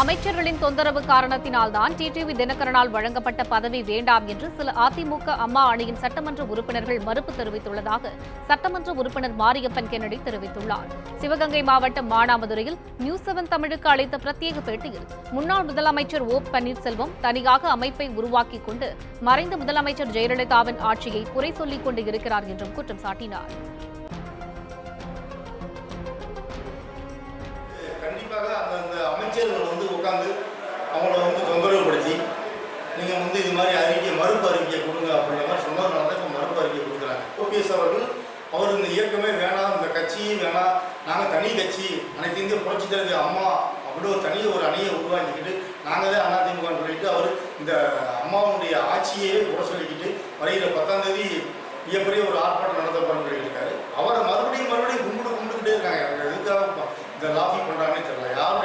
அமைச்சர்களின் தொந்தரவு காரணத்தினால்தான் டிடிவி தினகரனால் வழங்கப்பட்ட பதவி வேண்டாம் என்று சில அதிமுக அம்மா அணியின் சட்டமன்ற உறுப்பினர்கள் மறுப்பு தெரிவித்துள்ளதாக சட்டமன்ற உறுப்பினர் மாரியப்பன் கென்னடி தெரிவித்துள்ளார். சிவகங்கை மாவட்டம் மானாமதுரையில் நியூஸ் செவன் தமிழுக்கு அளித்த பிரத்யேக பேட்டியில் முன்னாள் முதலமைச்சர் ஓ பன்னீர்செல்வம் தனியாக அமைப்பை உருவாக்கிக் கொண்டு மறைந்த முதலமைச்சர் ஜெயலலிதாவின் ஆட்சியை குறை சொல்லிக் கொண்டு இருக்கிறார் என்றும் குற்றம் சாட்டினார். அந்த வந்து உட்காந்து அவங்கள வந்து தொந்தரவுப்படுத்தி நீங்கள் வந்து இது மாதிரி அறிக்கை மறுப்பு அறிக்கையை கொடுங்க அப்படின்ற மாதிரி சொன்னதுனால தான் இப்போ மறுப்பு அறிக்கை கொடுக்குறாங்க. ஓபிஎஸ் அவர்கள் அவர் இந்த இயக்கமே வேணாம் இந்த கட்சியும் வேணாம் நாங்கள் தனி கட்சி அனைத்து இந்திய புரட்சி தலைவர் அம்மா அப்படின்னு ஒரு தனி ஒரு அணியை உருவாக்கிக்கிட்டு நாங்கள் தான் அதிமுகன்னு சொல்லிட்டு அவர் இந்த அம்மாவுடைய ஆட்சியே குறை சொல்லிக்கிட்டு வருகிற பத்தாம் தேதி மிகப்பெரிய ஒரு ஆர்ப்பாட்டம் நடத்த சொல்லியிருக்காரு. அவரை மறுபடியும் மறுபடியும் கும்பிடு கும்பிட்டுக்கிட்டே இருக்காங்க. எதுக்காக இந்த லாபி பண்ணுறாங்கன்னு தெரியல. யாரும்